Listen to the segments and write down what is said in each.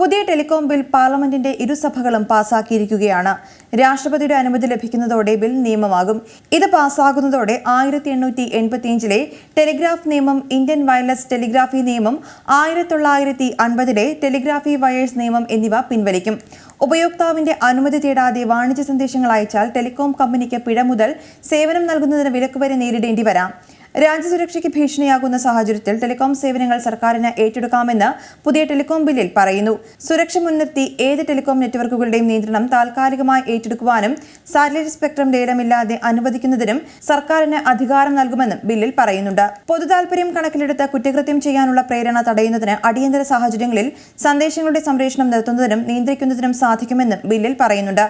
പുതിയ telecom bill പാർലമെന്റിന്റെ ഇരുസഭകളും പാസാക്കിയിരിക്കുകയാണ്. രാഷ്ട്രപതിയുടെ അനുമതി ലഭിക്കുന്നതോടെ ബിൽ നിയമമാകും. ഇത് പാസാകുന്നതോടെ ആയിരത്തി എണ്ണൂറ്റി എൺപത്തിയഞ്ചിലെ ടെലിഗ്രാഫ് നിയമം ഇന്ത്യൻ വയർലെസ് ടെലിഗ്രാഫി നിയമം ആയിരത്തി തൊള്ളായിരത്തി അൻപതിലെ ടെലിഗ്രാഫി വയേഴ്സ് നിയമം എന്നിവ പിൻവലിക്കും. ഉപയോക്താവിന്റെ അനുമതി തേടാതെ വാണിജ്യ സന്ദേശങ്ങൾ അയച്ചാൽ ടെലികോം കമ്പനിക്ക് പിഴ മുതൽ സേവനം നൽകുന്നതിന് വിലക്ക് വരെ നേരിടേണ്ടി വരാം. രാജ്യസുരക്ഷയ്ക്ക് ഭീഷണിയാകുന്ന സാഹചര്യത്തിൽ ടെലികോം സേവനങ്ങൾ സർക്കാരിന് ഏറ്റെടുക്കാമെന്ന് പുതിയ ടെലികോം ബില്ലിൽ പറയുന്നു. സുരക്ഷ മുൻനിർത്തി ഏത് ടെലികോം നെറ്റ്വർക്കുകളുടെയും നിയന്ത്രണം താൽക്കാലികമായി ഏറ്റെടുക്കുവാനും സാറ്റലൈറ്റ് സ്പെക്ട്രം ലേലമില്ലാതെ അനുവദിക്കുന്നതിനും സർക്കാരിന് അധികാരം നൽകുമെന്നും ബില്ലിൽ പറയുന്നുണ്ട്. പൊതുതാൽപര്യം കണക്കിലെടുത്ത് കുറ്റകൃത്യം ചെയ്യാനുള്ള പ്രേരണ തടയുന്നതിന് അടിയന്തര സാഹചര്യങ്ങളിൽ സന്ദേശങ്ങളുടെ സംപ്രേഷണം നിർത്തുന്നതിനും നിയന്ത്രിക്കുന്നതിനും സാധിക്കുമെന്നും ബില്ലിൽ പറയുന്നുണ്ട്.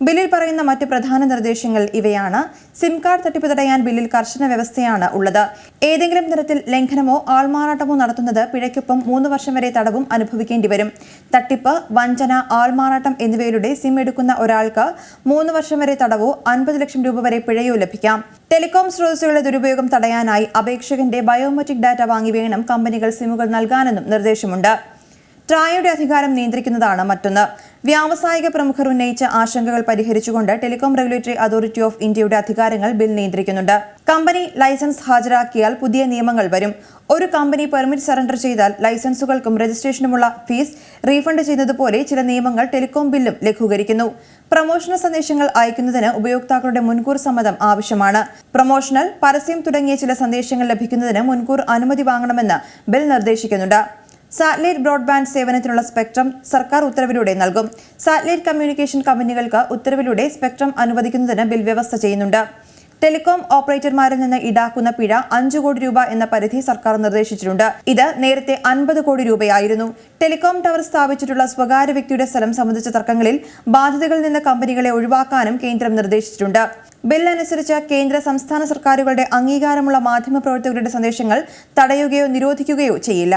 ബില്ലിൽ പറയുന്ന മറ്റ് പ്രധാന നിർദ്ദേശങ്ങൾ ഇവയാണ്. സിം കാർഡ് തട്ടിപ്പ് തടയാൻ ബില്ലിൽ കർശന വ്യവസ്ഥയാണ് ഉള്ളത്. ഏതെങ്കിലും തരത്തിൽ ലംഘനമോ ആൾമാറാട്ടമോ നടത്തുന്നത് പിഴയ്ക്കൊപ്പം മൂന്ന് വർഷം വരെ തടവും അനുഭവിക്കേണ്ടി വരും. തട്ടിപ്പ് വഞ്ചന ആൾമാറാട്ടം എന്നിവയിലൂടെ സിം എടുക്കുന്ന ഒരാൾക്ക് മൂന്ന് വർഷം വരെ തടവോ അൻപത് ലക്ഷം രൂപ വരെ പിഴയോ ലഭിക്കാം. ടെലികോം സ്രോതസ്സുകളുടെ ദുരുപയോഗം തടയാനായി അപേക്ഷകന്റെ ബയോമെട്രിക് ഡാറ്റ വാങ്ങി വേണം കമ്പനികൾ സിമ്മുകൾ നൽകാനെന്നും നിർദ്ദേശമുണ്ട്. ട്രായയുടെ അധികാരം നിയന്ത്രിക്കുന്നതാണ് മറ്റൊന്ന്. വ്യാവസായിക പ്രമുഖർ ഉന്നയിച്ച ആശങ്കകൾ പരിഹരിച്ചുകൊണ്ട് ടെലികോം റെഗുലേറ്ററി അതോറിറ്റി ഓഫ് ഇന്ത്യയുടെ അധികാരങ്ങൾ ബിൽ നിയന്ത്രിക്കുന്നുണ്ട്. കമ്പനി ലൈസൻസ് ഹാജരാക്കിയാൽ പുതിയ നിയമങ്ങൾ വരും. ഒരു കമ്പനി പെർമിറ്റ് സറണ്ടർ ചെയ്താൽ ലൈസൻസുകൾക്കും രജിസ്ട്രേഷനുമുള്ള ഫീസ് റീഫണ്ട് ചെയ്യുന്നതുപോലെ ചില നിയമങ്ങൾ ടെലികോം ബില്ലും ലഘൂകരിക്കുന്നു. പ്രൊമോഷണൽ സന്ദേശങ്ങൾ അയക്കുന്നതിന് ഉപയോക്താക്കളുടെ മുൻകൂർ സമ്മതം ആവശ്യമാണ്. പ്രൊമോഷണൽ പരസ്യം തുടങ്ങിയ ചില സന്ദേശങ്ങൾ ലഭിക്കുന്നതിന് മുൻകൂർ അനുമതി വാങ്ങണമെന്ന് ബിൽ നിർദ്ദേശിക്കുന്നുണ്ട്. സാറ്റലൈറ്റ് ബ്രോഡ്ബാൻഡ് സേവനത്തിനുള്ള സ്പെക്ട്രം സർക്കാർ ഉത്തരവിലൂടെ നൽകും. സാറ്റലൈറ്റ് കമ്മ്യൂണിക്കേഷൻ കമ്പനികൾക്ക് ഉത്തരവിലൂടെ സ്പെക്ട്രം അനുവദിക്കുന്നതിന് ബിൽ വ്യവസ്ഥ ചെയ്യുന്നുണ്ട്. ടെലികോം ഓപ്പറേറ്റർമാരിൽ നിന്ന് ഈടാക്കുന്ന പിഴ അഞ്ചു കോടി രൂപ എന്ന പരിധി സർക്കാർ നിർദ്ദേശിച്ചിട്ടുണ്ട്. ഇത് നേരത്തെ അൻപത് കോടി രൂപയായിരുന്നു. ടെലികോം ടവർ സ്ഥാപിച്ചിട്ടുള്ള സ്വകാര്യ വ്യക്തിയുടെ സ്ഥലം സംബന്ധിച്ച തർക്കങ്ങളിൽ ബാധ്യതകളിൽ നിന്ന് കമ്പനികളെ ഒഴിവാക്കാനും കേന്ദ്രം നിർദ്ദേശിച്ചിട്ടുണ്ട്. ബിൽ അനുസരിച്ച് കേന്ദ്ര സംസ്ഥാന സർക്കാരുകളുടെ അംഗീകാരമുള്ള മാധ്യമപ്രവർത്തകരുടെ സന്ദേശങ്ങൾ തടയുകയോ നിരോധിക്കുകയോ ചെയ്യില്ല.